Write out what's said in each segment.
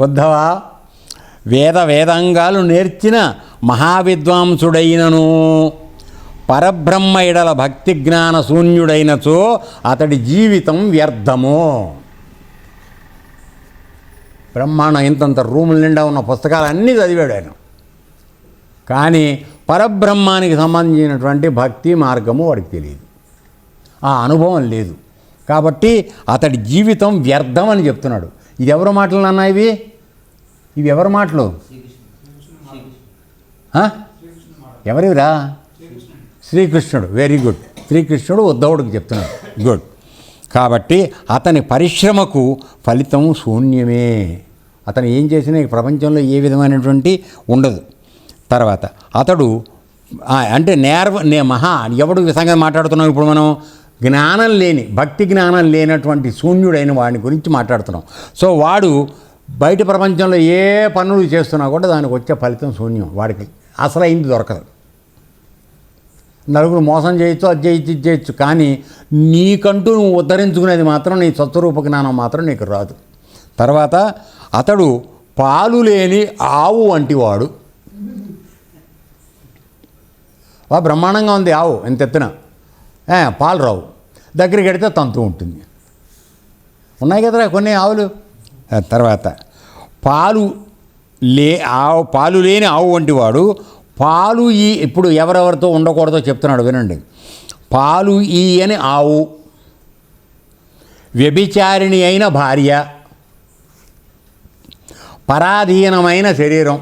ఉద్ధవా వేద వేదాంగాలు నేర్చిన మహావిద్వాంసుడైనను. పరబ్రహ్మ ఎడల భక్తి జ్ఞాన శూన్యుడైనచో అతడి జీవితం వ్యర్థము. బ్రహ్మాండం ఇంతంత రూముల నిండా ఉన్న పుస్తకాలు అన్నీ చదివాడు ఆయన. కానీ పరబ్రహ్మానికి సంబంధించినటువంటి భక్తి మార్గము వాడికి తెలియదు. ఆ అనుభవం లేదు. కాబట్టి అతడి జీవితం వ్యర్థం అని చెప్తున్నాడు. ఇది ఎవరి మాటలు అన్నా ఇవి? ఇవి ఎవరి మాటలు ఎవరివిరా? శ్రీకృష్ణుడు. వెరీ గుడ్ శ్రీకృష్ణుడు ఉద్ధవుడికి చెప్తున్నాడు. గుడ్ కాబట్టి అతని పరిశ్రమకు ఫలితం శూన్యమే. అతను ఏం చేసినా ప్రపంచంలో ఏ విధమైనటువంటి ఉండదు. తర్వాత అతడు అంటే నేర్వ నే మహా ఎవడు సంగతి మాట్లాడుతున్నాం ఇప్పుడు మనం? జ్ఞానం లేని భక్తి జ్ఞానం లేనటువంటి శూన్యుడైన వాడిని గురించి మాట్లాడుతున్నాం. సో వాడు బయట ప్రపంచంలో ఏ పనులు చేస్తున్నా కూడా దానికి వచ్చే ఫలితం శూన్యం. వాడికి అసలైంది దొరకదు. నలుగురు మోసం చేయొచ్చు అది చేయొచ్చు ఇది చేయొచ్చు కానీ నీకంటూ నువ్వు ఉద్ధరించుకునేది మాత్రం నీ సత్వరూప జ్ఞానం మాత్రం నీకు రాదు. తర్వాత అతడు పాలు లేని ఆవు వంటి వాడు. బ్రహ్మాండంగా ఉంది ఆవు ఎంత ఎత్తున? పాలు రావు. దగ్గరికి వెడితే తంతు ఉంటుంది. ఉన్నాయి కదరా కొన్ని ఆవులు? తర్వాత పాలు లే ఆవు పాలు లేని ఆవు వంటి వాడు పాలు ఈ ఇప్పుడు ఎవరెవరితో ఉండకూడదో చెప్తున్నాడు వినండి. పాలు ఈ అని ఆవు వ్యభిచారిణి అయిన భార్య పరాధీనమైన శరీరం.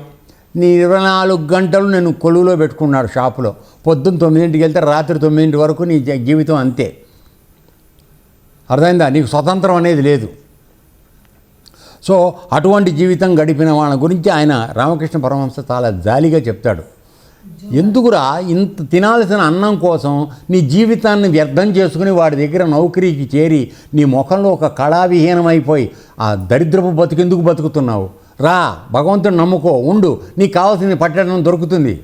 నీ ఇరవై నాలుగు గంటలు నేను కొలువులో పెట్టుకున్నాడు షాపులో. పొద్దున్న తొమ్మిదింటికి వెళ్తే రాత్రి తొమ్మిదింటి వరకు నీ జీవితం అంతే. అర్థమైందా? నీకు స్వతంత్రం అనేది లేదు. సో అటువంటి జీవితం గడిపిన వాళ్ళ గురించి ఆయన రామకృష్ణ పరమహంస చాలా జాలిగా చెప్తాడు. ఎందుకురా? ఇంత తినాల్సిన అన్నం కోసం నీ జీవితాన్ని వ్యర్థం చేసుకుని వాడి దగ్గర నౌకరీకి చేరి నీ ముఖంలో ఒక కళావిహీనమైపోయి ఆ దరిద్రపు బతుకెందుకు బతుకుతున్నావు? రా భగవంతుని నమ్ముకో ఉండు. నీకు కావాల్సింది పట్టడం దొరుకుతుంది.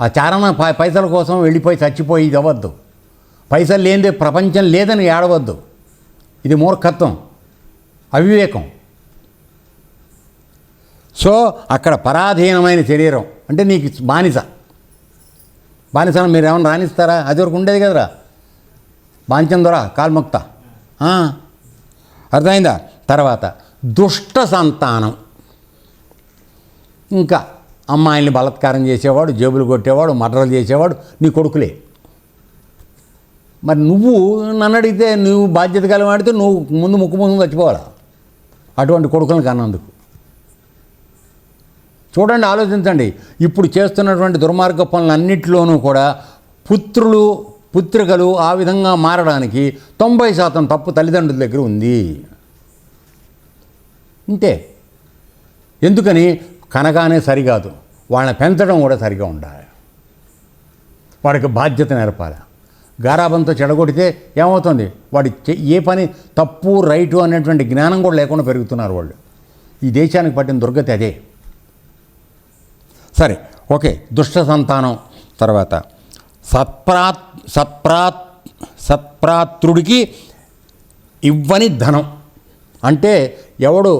ఆ చారణ పై- పైసల కోసం వెళ్ళిపోయి చచ్చిపోయి ఇది అవ్వద్దు. పైసలు లేనిదే ప్రపంచం లేదని ఏడవద్దు. ఇది మూర్ఖత్వం అవివేకం. సో అక్కడ పరాధీనమైన శరీరం అంటే నీకు బానిస. బానిసను మీరు ఏమైనా రాణిస్తారా? అది వరకు ఉండేది కదరా? బాంచం దొర కాల్ముక్త అర్థమైందా? తర్వాత దుష్ట సంతానం. ఇంకా అమ్మాయిల్ని బలత్కారం చేసేవాడు జేబులు కొట్టేవాడు మర్డర్లు చేసేవాడు నీ కొడుకులే. మరి నువ్వు నన్ను అడిగితే నువ్వు బాధ్యత కలిగితే నువ్వు ముందు ముక్కు ముందు చచ్చిపోవాలా? అటువంటి కొడుకులను కన్నందుకు చూడండి ఆలోచించండి. ఇప్పుడు చేస్తున్నటువంటి దుర్మార్గ పనులన్నింటిలోనూ కూడా పుత్రులు పుత్రికలు ఆ విధంగా మారడానికి తొంభై శాతం తప్పు తల్లిదండ్రుల దగ్గర ఉంది. ఇంతే. ఎందుకని? కనగానే సరికాదు. వాళ్ళని పెంచడం కూడా సరిగా ఉండాలి. వాడికి బాధ్యత నేర్పాలి. గారాబంతో చెడగొడితే ఏమవుతుంది? వాడి ఏ పని తప్పు రైటు అనేటువంటి జ్ఞానం కూడా లేకుండా పెరుగుతున్నారు వాళ్ళు. ఈ దేశానికి పట్టిన దుర్గతి అదే. సరే ఓకే దుష్ట సంతానం తర్వాత. సత్ప్రాత్ సత్ప్రాత్ సత్ప్రాత్రుడికి ఇవ్వని ధనం. అంటే ఎవడు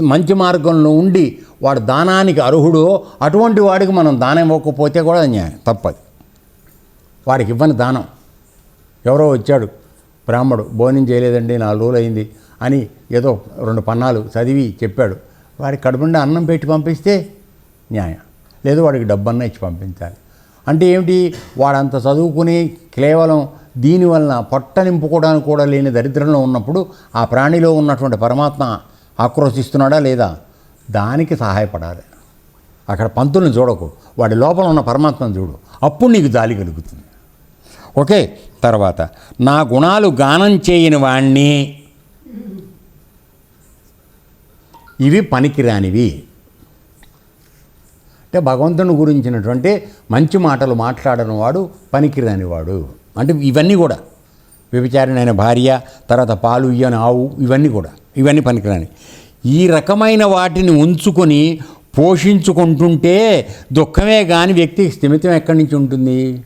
మంచి మార్గంలో ఉండి వాడు దానానికి అర్హుడో అటువంటి వాడికి మనం దానం ఇవ్వకపోతే కూడా న్యాయం తప్పది. వారికి ఇవ్వని దానం. ఎవరో వచ్చాడు బ్రాహ్మడు భోజనం చేయలేదండి నాలుగు రోజులు అయింది అని ఏదో రెండు పన్నాలు చదివి చెప్పాడు. వారికి కడుపుండా అన్నం పెట్టి పంపిస్తే న్యాయం. లేదు వాడికి డబ్బన్నా ఇచ్చి పంపించాలి. అంటే ఏమిటి? వాడంత చదువుకుని కేవలం దీనివలన పొట్ట నింపుకోవడానికి కూడా లేని దరిద్రంలో ఉన్నప్పుడు ఆ ప్రాణిలో ఉన్నటువంటి పరమాత్మ ఆక్రోశిస్తున్నాడా లేదా? దానికి సహాయపడాలి. అక్కడ పంతుల్ని చూడకు. వాడి లోపల ఉన్న పరమాత్మను చూడు. అప్పుడు నీకు జాలి కలుగుతుంది. ఓకే తర్వాత నా గుణాలు గానం చేయని వాణ్ణి. ఇవి పనికిరానివి. అంటే భగవంతుని గురించినటువంటి మంచి మాటలు మాట్లాడని వాడు పనికిరానివాడు అంటే ఇవన్నీ కూడా. వ్యభిచారిణైన భార్య తర్వాత పాలు ఇయ్యని ఆవు ఇవన్నీ కూడా. ఇవన్నీ పనికిరాని. ఈ రకమైన వాటిని ఉంచుకొని పోషించుకుంటుంటే దుఃఖమే కాని వ్యక్తికి స్థిమితం ఎక్కడి నుంచి ఉంటుంది?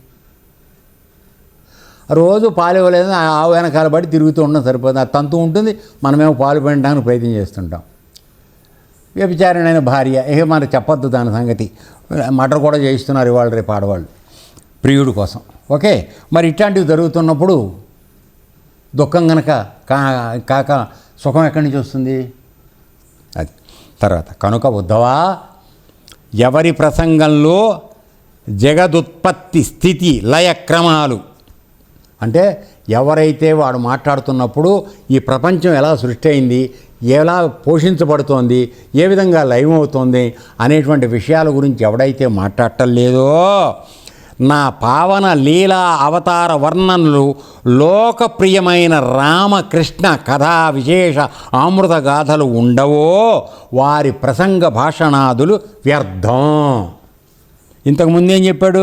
రోజు పాలు ఇవ్వలేదు ఆ ఆవు వెనకాల పడి తిరుగుతూ ఉండడం సరిపోతుంది ఆ తంతు ఉంటుంది మనమేమో పాలు పెనడానికి ప్రయత్నం చేస్తుంటాం. వ్యభిచారణైన భార్య ఇక మరి చెప్పొద్దు దాని సంగతి. మటర్ కూడా చేయిస్తున్నారు ఇవాళ రేపు ఆడవాళ్ళు ప్రియుడు కోసం. ఓకే? మరి ఇట్లాంటివి జరుగుతున్నప్పుడు దుఃఖం కనుక కా కాక సుఖం ఎక్కడి నుంచి వస్తుంది? అది. తర్వాత కనుక ఉద్ధవా ఎవరి ప్రసంగంలో జగదుత్పత్తి స్థితి లయ క్రమాలు అంటే ఎవరైతే వాడు మాట్లాడుతున్నప్పుడు ఈ ప్రపంచం ఎలా సృష్టి అయింది ఎలా పోషించబడుతోంది ఏ విధంగా లైవ్ అవుతోంది అనేటువంటి విషయాల గురించి ఎవడైతే మాట్లాడటం లేదో నా పావన లీలా అవతార వర్ణనలు లోకప్రియమైన రామకృష్ణ కథా విశేష ఆమృత గాథలు ఉండవో వారి ప్రసంగ భాషణాదులు వ్యర్థం. ఇంతకుముందు ఏం చెప్పాడు?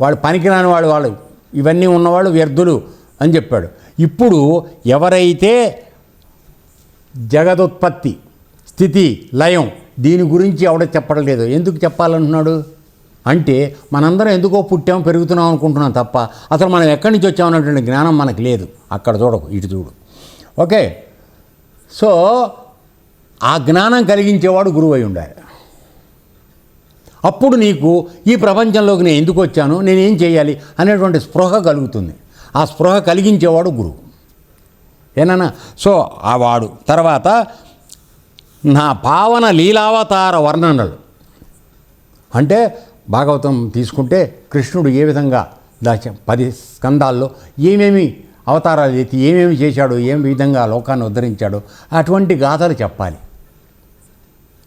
వాడు పనికిరాని వాడు వాళ్ళు ఇవన్నీ ఉన్నవాళ్ళు వ్యర్థులు అని చెప్పాడు. ఇప్పుడు ఎవరైతే జగదుత్పత్తి స్థితి లయం దీని గురించి ఎవడ చెప్పడం లేదు. ఎందుకు చెప్పాలంటున్నాడు? అంటే మనందరం ఎందుకో పుట్టాం పెరుగుతున్నాం అనుకుంటున్నాం తప్ప అసలు మనం ఎక్కడి నుంచి వచ్చామన్నటువంటి జ్ఞానం మనకు లేదు. అక్కడ చూడకు ఇటు చూడు. ఓకే? సో ఆ జ్ఞానం కలిగించేవాడు గురువు అయి ఉండాలి. అప్పుడు నీకు ఈ ప్రపంచంలోకి నేను ఎందుకు వచ్చాను? నేనేం చేయాలి? అనేటువంటి స్పృహ కలుగుతుంది. ఆ స్పృహ కలిగించేవాడు గురువు. ఏనన్నా? సో ఆ వాడు. తర్వాత నా పావన లీలావతార వర్ణనలు. అంటే భాగవతం తీసుకుంటే కృష్ణుడు ఏ విధంగా దాచ పది స్కందాల్లో ఏమేమి అవతారాలు ఎత్తి ఏమేమి చేశాడు ఏం విధంగా లోకాన్ని ఉద్ధరించాడు అటువంటి గాథలు చెప్పాలి.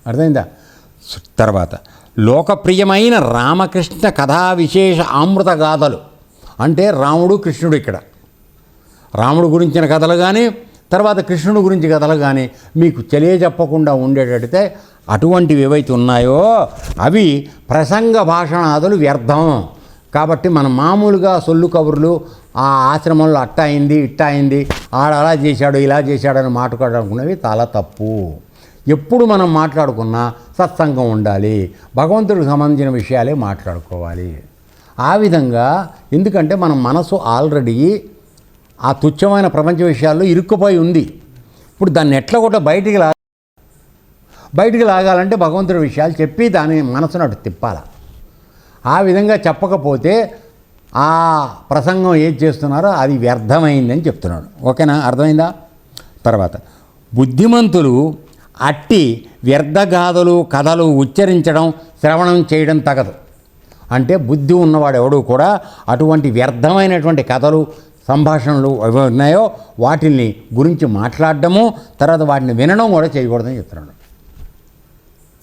అర్థమైందా? తర్వాత లోకప్రియమైన రామకృష్ణ కథా విశేష అమృత గాథలు. అంటే రాముడు కృష్ణుడు ఇక్కడ. రాముడు గురించిన కథలు కానీ తర్వాత కృష్ణుడు గురించి కథలు కానీ మీకు తెలియజెప్పకుండా ఉండేటట్టే అటువంటివి ఏవైతే ఉన్నాయో అవి ప్రసంగ భాషణాదులు వ్యర్థం. కాబట్టి మనం మామూలుగా సొల్లు కబుర్లు ఆ ఆశ్రమంలో అట్ట అయింది ఇట్ట అయింది ఆడ అలా చేశాడు ఇలా చేశాడు అని మాట్లాడుకునేవి చాలా తప్పు. ఎప్పుడు మనం మాట్లాడుకున్నా సత్సంగం ఉండాలి. భగవంతుడికి సంబంధించిన విషయాలే మాట్లాడుకోవాలి. ఆ విధంగా ఎందుకంటే మన మనసు ఆల్రెడీ ఆ తుచ్చమైన ప్రపంచ విషయాల్లో ఇరుక్కుపోయి ఉంది. ఇప్పుడు దాన్ని ఎట్లా కూడా బయటికి లా బయటికి లాగాలంటే భగవంతుడి విషయాలు చెప్పి దాని మనసును అటు తిప్పాల. ఆ విధంగా చెప్పకపోతే ఆ ప్రసంగం ఏది చేస్తున్నారో అది వ్యర్థమైందని చెప్తున్నాడు. ఓకేనా? అర్థమైందా? తర్వాత బుద్ధిమంతులు అట్టి వ్యర్థగాథలు కథలు ఉచ్చరించడం శ్రవణం చేయడం తగదు. అంటే బుద్ధి ఉన్నవాడు కూడా అటువంటి వ్యర్థమైనటువంటి కథలు సంభాషణలు ఉన్నాయో వాటిని గురించి మాట్లాడడము తర్వాత వాటిని వినడం కూడా చేయకూడదని చెప్తున్నాడు.